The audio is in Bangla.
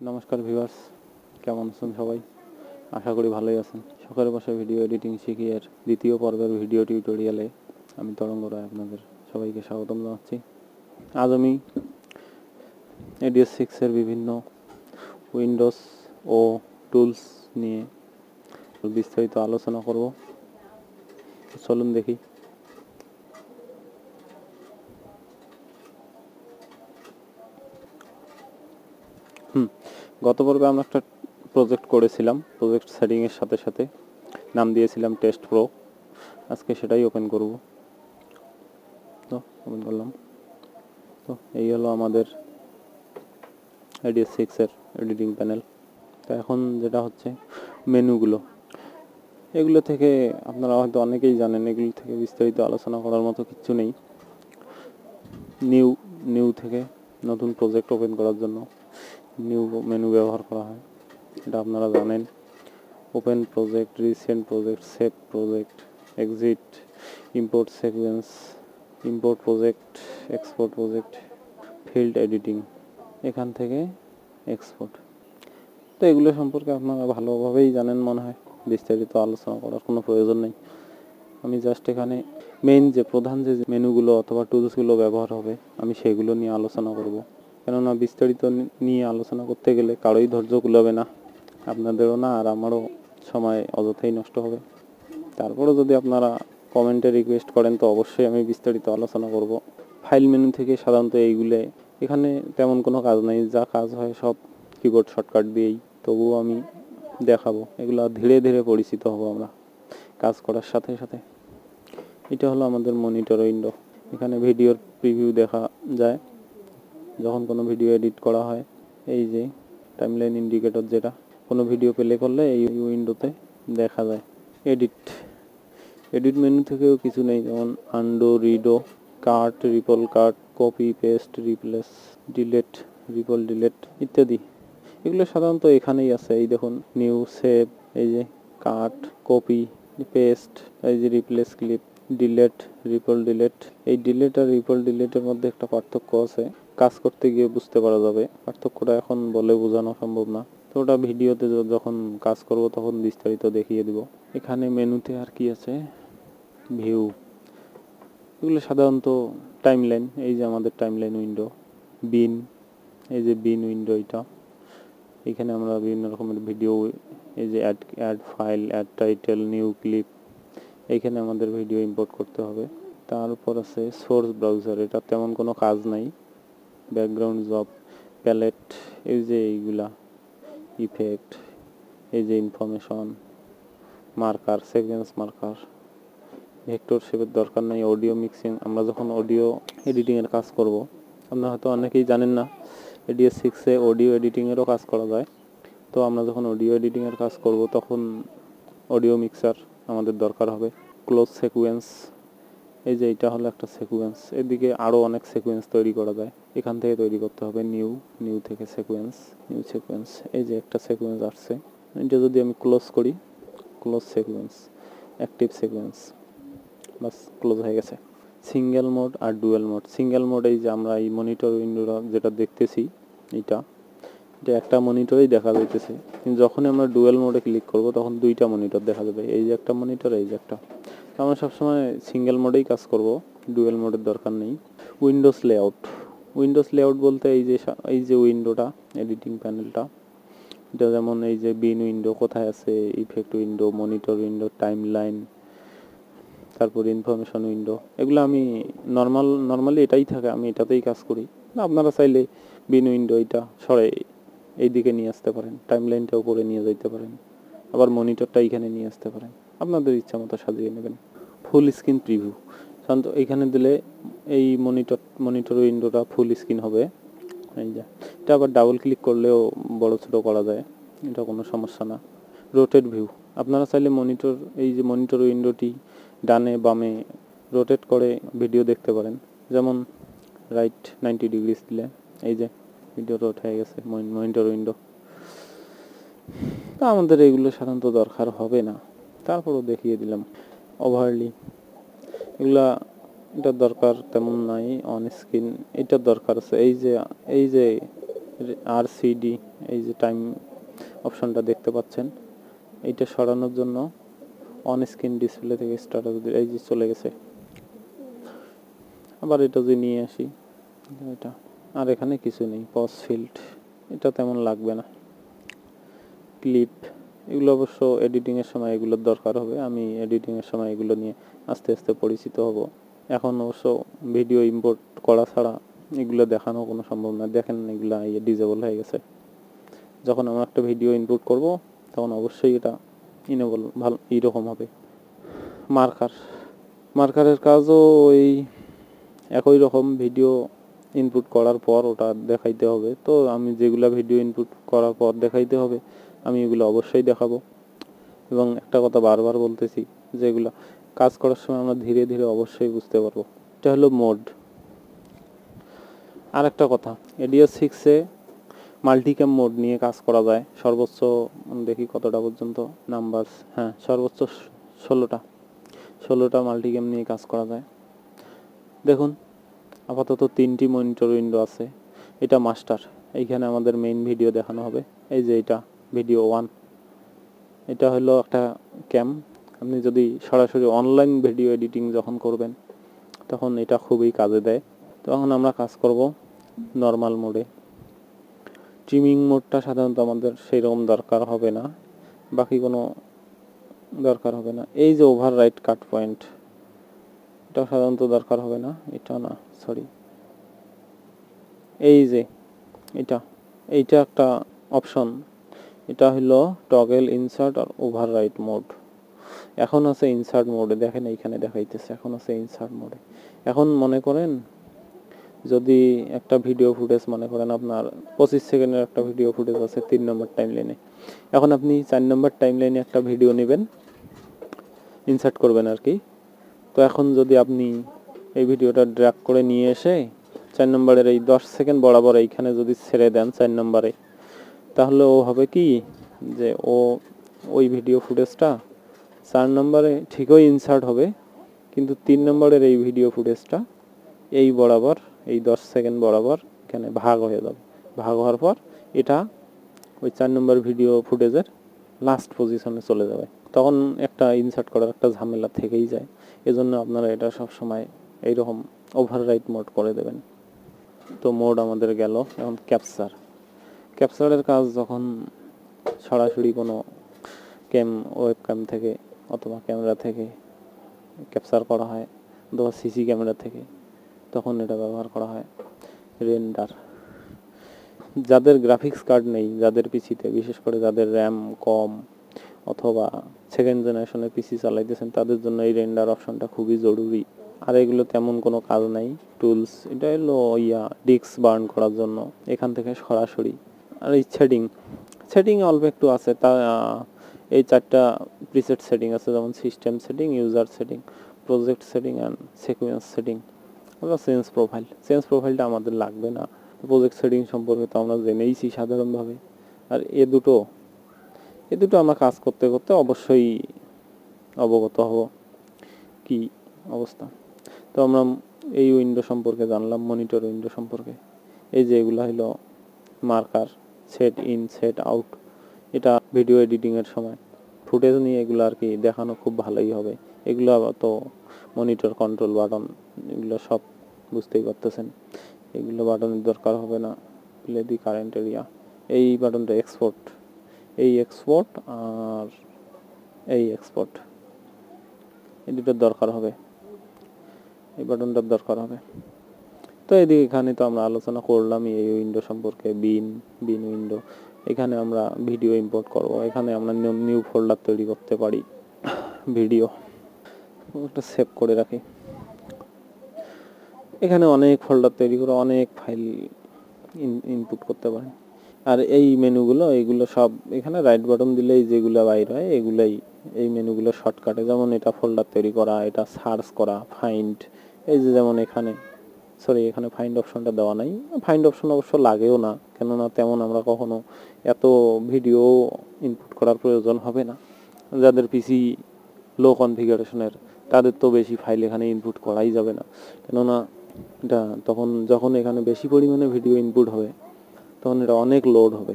নমস্কার ভিউয়ার্স, কেমন আছেন সবাই? আশা করি ভালোই আছেন। সকালে বসে ভিডিও এডিটিং শিখি এর দ্বিতীয় পর্বের ভিডিও টিউটোরিয়ালে আমি তরঙ্গ রায় আপনাদের সবাইকে স্বাগতম জানাচ্ছি। আজ আমি এডিএস সিক্সের বিভিন্ন উইন্ডোজ ও টুলস নিয়ে বিস্তারিত আলোচনা করব। চলুন দেখি। গত পর্বে আমরা একটা প্রজেক্ট করেছিলাম প্রজেক্ট সেটিংয়ের সাথে সাথে নাম দিয়েছিলাম টেস্ট প্রো আজকে সেটাই ওপেন করব। তো ওপেন করলাম। তো, এই হলো আমাদের আইডিএস সিক্সের এডিটিং প্যানেল তো এখন যেটা হচ্ছে মেনুগুলো। এগুলো থেকে আপনারা হয়তো অনেকেই জানেন, এগুলো থেকে বিস্তারিত আলোচনা করার মতো কিছু নেই। নিউ নিউ থেকে নতুন প্রজেক্ট ওপেন করার জন্য। নিউ মেনু ব্যবহার করা হয়। এটা আপনারা জানেন। Open project recent project save project exit import sequence import project export project field editing এখান থেকে এক্সপোর্ট তো এগুলো সম্পর্কে আপনারা ভালোভাবেই জানেন মনে হয়। বিস্তারিত আলোচনা করার কোনো প্রয়োজন নেই। আমি জাস্ট এখানে মেইন যে প্রধান যে মেনুগুলো অথবা টুলসগুলো ব্যবহার হবে, আমি সেগুলো নিয়ে আলোচনা করব। কেননা বিস্তারিত নিয়ে আলোচনা করতে গেলে কারোই ধৈর্য কুলাবে না। আপনাদেরও না আর আমারও সময় অযথাই নষ্ট হবে। তারপরে যদি আপনারা কমেন্টে রিকোয়েস্ট করেন, তো অবশ্যই আমি বিস্তারিত আলোচনা করব। ফাইল মেনু থেকে সাধারণত এইগুলো, এখানে তেমন কোনো কাজ নাই। যা কাজ হয় সব কিবোর্ড শর্টকাট দিয়েই। তবুও আমি দেখাবো। এগুলো ধীরে ধীরে পরিচিত হব আমরা কাজ করার সাথে সাথে। এটা হলো আমাদের মনিটর উইন্ডো। এখানে ভিডিওর প্রিভিউ দেখা যায়। যখন কোনো ভিডিও এডিট করা হয়, এই যে টাইমলাইন ইন্ডিকেটর যেটা, কোনো ভিডিও প্লে করলে এই উইন্ডোতে দেখা যায়। এডিট এডিট মেনু থেকেও কিছু নেই, যেমন undo redo cut ripple cut copy paste replace delete ripple delete ইত্যাদি। এগুলো সাধারণত এখানেই আছে। এই দেখুন নিউ সেভ এই যে কাট কপি পেস্ট এই যে replace clip delete ripple delete এই ডিলেট আর রিপল ডিলেটের মধ্যে একটা পার্থক্য আছে। কাজ করতে গিয়ে বুঝতে পারা যাবে। পার্থক্যটা এখন বলে বোঝানো সম্ভব না। তো ওটা ভিডিওতে যখন কাজ করব তখন বিস্তারিত দেখিয়ে দিব। এখানে মেনুতে আর কি আছে? ভিউ এগুলো সাধারণত টাইমলাইন এই যে আমাদের টাইমলাইন উইন্ডো বিন এই যে বিন উইন্ডো এটা। এখানে আমরা বিভিন্ন রকমের ভিডিও এই যে add add file add title new clip এখানে আমাদের ভিডিও ইম্পোর্ট করতে হবে। তারপর আছে সোর্স ব্রাউজার এটা তেমন কোনো কাজ নাই। ব্যাকগ্রাউন্ড জব প্যালেট এই যে এইগুলা ইফেক্ট এই যে information marker sequence marker vector শেপের দরকার নাই অডিও মিক্সিং আমরা যখন অডিও এডিটিংয়ের কাজ করব, আপনারা হয়তো অনেকেই জানেন না এডিএস সিক্সে অডিও এডিটিংয়েরও কাজ করা যায়, তো আমরা যখন অডিও এডিটিংয়ের কাজ করব, তখন অডিও মিক্সার আমাদের দরকার হবে ক্লোজ সিকোয়েন্স এই যে এটা হলো একটা সিকোয়েন্স এদিকে আরও অনেক সিকোয়েন্স তৈরি করা যায়। এখান থেকে তৈরি করতে হবে নিউ নিউ থেকে সিকোয়েন্স নিউ সিকোয়েন্স এই যে একটা সিকোয়েন্স আসছে। এটা যদি আমি ক্লোজ করি ক্লোজ সিকোয়েন্স অ্যাক্টিভ সিকোয়েন্স বাস ক্লোজ হয়ে গেছে। সিঙ্গেল মোড আর ডুয়েল মোড সিঙ্গেল মোড এই যে আমরা এই মনিটর উইন্ডোটা যেটা দেখতেছি, এটা এটা একটা মনিটরেই দেখা যাইতেছে। কিন্তু যখন আমরা ডুয়েল মোডে ক্লিক করব, তখন দুইটা মনিটর দেখা যাবে। এই যে একটা মনিটর এই যে একটা। আমরা সবসময় সিঙ্গেল মোডেই কাজ করব ডুয়েল মোডের দরকার নেই। উইন্ডোজ লেআউট উইন্ডোজ লেআউট বলতে এই যে এই যে উইন্ডোটা এডিটিং প্যানেলটা এটা যেমন এই যে বিন উইন্ডো কোথায় আছে effect window monitor window time line তারপর ইনফরমেশন উইন্ডো এগুলো আমি নর্মাল নর্মালি এটাই থাকে, আমি এটাতেই কাজ করি। আপনারা চাইলে বিন উইন্ডো এটা সরে এই দিকে নিয়ে আসতে পারেন টাইম লাইনটা উপরে নিয়ে যাইতে পারেন, আবার মনিটরটা এইখানে নিয়ে আসতে পারেন। আপনাদের ইচ্ছা মতো সাজিয়ে নেবেন। ফুল স্ক্রিন প্রিভিউ সাধারণত এইখানে দিলে এই মনিটর মনিটর উইন্ডোটা ফুল স্ক্রিন হবে। এই যে, এটা আবার ডাবল ক্লিক করলেও বড় ছোট করা যায়। এটা কোনো সমস্যা না। রোটেট ভিউ আপনারা চাইলে মনিটর এই যে মনিটর উইন্ডোটি ডানে, বামে রোটেট করে ভিডিও দেখতে পারেন। যেমন রাইট নাইনটি ডিগ্রিস দিলে। এই যে ভিডিও রোট হয়ে গেছে মনিটর উইন্ডো তা আমাদের এগুলো সাধারণত দরকার হবে না। তারপরও দেখিয়ে দিলাম ওভারলি এগুলা এটার দরকার তেমন নাই অন স্ক্রিন এটার দরকার আছে। এই যে এই যে আর সিডি এই যে টাইম অপশনটা দেখতে পাচ্ছেন এইটা সরানোর জন্য অন স্ক্রিন ডিসপ্লে থেকে স্টার্ট এই যে চলে গেছে। আবার এটা যদি নিয়ে আসি, এটা, আর এখানে কিছু নেই পজ ফিল্ড এটা তেমন লাগবে না। ক্লিপ এগুলো অবশ্য এডিটিংয়ের সময় এগুলোর দরকার হবে। আমি এডিটিংয়ের সময় এগুলো নিয়ে আস্তে আস্তে পরিচিত হব। এখন অবশ্য ভিডিও ইম্পোর্ট করা ছাড়া এগুলো দেখানো কোনো সম্ভব না। দেখেন এগুলো ডিজেবল হয়ে গেছে। যখন আমরা একটা ভিডিও ইনপুট করব, তখন অবশ্যই এটা ইনেবল ভালো, এইরকম হবে। মার্কার মার্কারের কাজও ওই একই রকম ভিডিও ইনপুট করার পর ওটা দেখাইতে হবে। তো আমি যেগুলা ভিডিও ইনপুট করার পর দেখাইতে হবে আমি এগুলো অবশ্যই দেখাবো। এবং একটা কথা বারবার বলতেছি যেগুলো কাজ করার সময় আমরা ধীরে ধীরে অবশ্যই বুঝতে পারব। এটা হলো মোড। আর একটা কথা এডিও সিক্সে মাল্টিক্যাম মোড নিয়ে কাজ করা যায়। সর্বোচ্চ, দেখি কতটা পর্যন্ত নাম্বার হ্যাঁ সর্বোচ্চ ষোলোটা ষোলোটা মাল্টিক্যাম নিয়ে কাজ করা যায়। দেখুন, আপাতত তিনটি মনিটর উইন্ডো আছে। এটা মাস্টার এইখানে আমাদের মেইন ভিডিও দেখানো হবে। এই যে এটা ভিডিও ওয়ান এটা হলো একটা ক্যাম আপনি যদি সরাসরি অনলাইন ভিডিও এডিটিং যখন করবেন, তখন এটা খুবই কাজে দেয়। তখন আমরা কাজ করব নর্মাল মোডে ট্রিমিং মোডটা সাধারণত আমাদের সেই রকম দরকার হবে না। বাকি কোনো দরকার হবে না। এই যে ওভার রাইট কাট পয়েন্ট এটা সাধারণত দরকার হবে না। এটা না সরি এই যে, এটা। এইটা একটা অপশন এটা হলো টগেল ইনসার্ট আর ওভার রাইট মোড এখন আছে ইনসার্ট মোডে দেখেন এইখানে দেখাইতেছে, এখন আছে ইনসার্ট মোডে এখন মনে করেন, যদি একটা ভিডিও ফুটেজ মনে করেন আপনার পঁচিশ সেকেন্ডের একটা ভিডিও ফুটেজ আছে তিন নম্বর টাইম লাইনে এখন আপনি চার নম্বর টাইম লাইনে একটা ভিডিও নেবেন ইনসার্ট করবেন আর কি। তো এখন যদি আপনি এই ভিডিওটা ড্র্যাগ করে নিয়ে এসে চার নম্বরের এই দশ সেকেন্ড বরাবর এইখানে যদি ছেড়ে দেন চার নম্বরে তাহলে ও হবে কি? যে ও ওই ভিডিও ফুটেজটা চার নম্বরে ঠিকই ইনসার্ট হবে, কিন্তু তিন নম্বরের এই ভিডিও ফুটেজটা এই বরাবর, এই দশ সেকেন্ড বরাবর এখানে ভাগ হয়ে যাবে। ভাগ হওয়ার পর এটা ওই চার নম্বর ভিডিও ফুটেজের লাস্ট পজিশনে চলে যাবে। তখন একটা ইনসার্ট করার একটা ঝামেলা থেকেই যায়। এজন্য আপনারা এটা সব সময় এইরকম ওভাররাইট মোড করে দেবেন। তো মোড আমাদের গেল, এখন ক্যাপচার ক্যাপচারের কাজ যখন সরাসরি কোনো ক্যাম ওয়েব ক্যাম থেকে অথবা ক্যামেরা থেকে ক্যাপচার করা হয় অথবা সিসি ক্যামেরা থেকে, তখন এটা ব্যবহার করা হয়। রেন্ডার। যাদের গ্রাফিক্স কার্ড নেই, যাদের পিসিতে, বিশেষ করে যাদের র্যাম কম অথবা সেকেন্ড জেনারেশনের পিসি চালাইতেছেন, তাদের জন্য এই রেন্ডার অপশনটা খুবই জরুরি। আর এগুলো তেমন কোনো কাজ নাই। টুলস, এটা হলো ইয়া, ডিস্ক বার্ন করার জন্য, এখান থেকে সরাসরি। আর এই সেটিং সেটিং অল্প একটু আছে। তা, এই চারটা প্রিসেট সেটিং আছে, যেমন system setting user setting project setting and sequence setting অথবা সেন্স প্রোফাইল সেন্স প্রোফাইলটা আমাদের লাগবে না। প্রজেক্ট সেটিং সম্পর্কে তো আমরা জেনেইছি সাধারণভাবে। আর এ দুটো এ দুটো আমরা কাজ করতে করতে অবশ্যই অবগত হব। কি অবস্থা? তো আমরা এই উইন্ডো সম্পর্কে জানলাম মনিটর উইন্ডো সম্পর্কে। এই যে এগুলো হলো marker set in set out এটা ভিডিও এডিটিংয়ের সময়। ফুটেজ নিয়ে এগুলো আর কি দেখানো খুব ভালোই হবে। এগুলো তো মনিটর কন্ট্রোল বাটন এগুলো সব বুঝতেই পারতেছেন। এগুলো বাটনের দরকার হবে না। প্লে দি কারেন্ট এরিয়া এই বাটনটা এক্সপোর্ট এই এক্সপোর্ট আর এই এক্সপোর্ট এই দুটোর দরকার হবে। এই বাটনটার দরকার হবে। তো এদিকে এখানে তো আমরা আলোচনা করলাম এই উইন্ডো সম্পর্কে বিন বিন উইন্ডো এখানে আমরা ভিডিও ইম্পোর্ট করব। এখানে আমরা নিউ ফোল্ডার তৈরি করতে পারি ভিডিও একটা সেভ করে রাখি। এখানে অনেক ফোল্ডার তৈরি করে অনেক ফাইল ইনপুট করতে পারেন। আর এই মেনুগুলো এইগুলো সব এখানে রাইট বাটন দিলেই যেগুলো বাইর হয়, এগুলাই এই মেনুগুলো শর্টকাটে যেমন এটা ফোল্ডার তৈরি করা, এটা সার্চ করা ফাইন্ড এই যে যেমন এখানে সরি এখানে ফাইন্ড অপশনটা দেওয়া নাই। ফাইন্ড অপশন অবশ্য লাগেও না, কেননা তেমন আমরা কখনো এত ভিডিও ইনপুট করার প্রয়োজন হবে না। যাদের পিসি লো কনফিগারেশনের তাদের তো বেশি ফাইল এখানে ইনপুট করাই যাবে না। কেননা এটা তখন যখন এখানে বেশি পরিমাণে ভিডিও ইনপুট হবে, তখন এটা অনেক লোড হবে।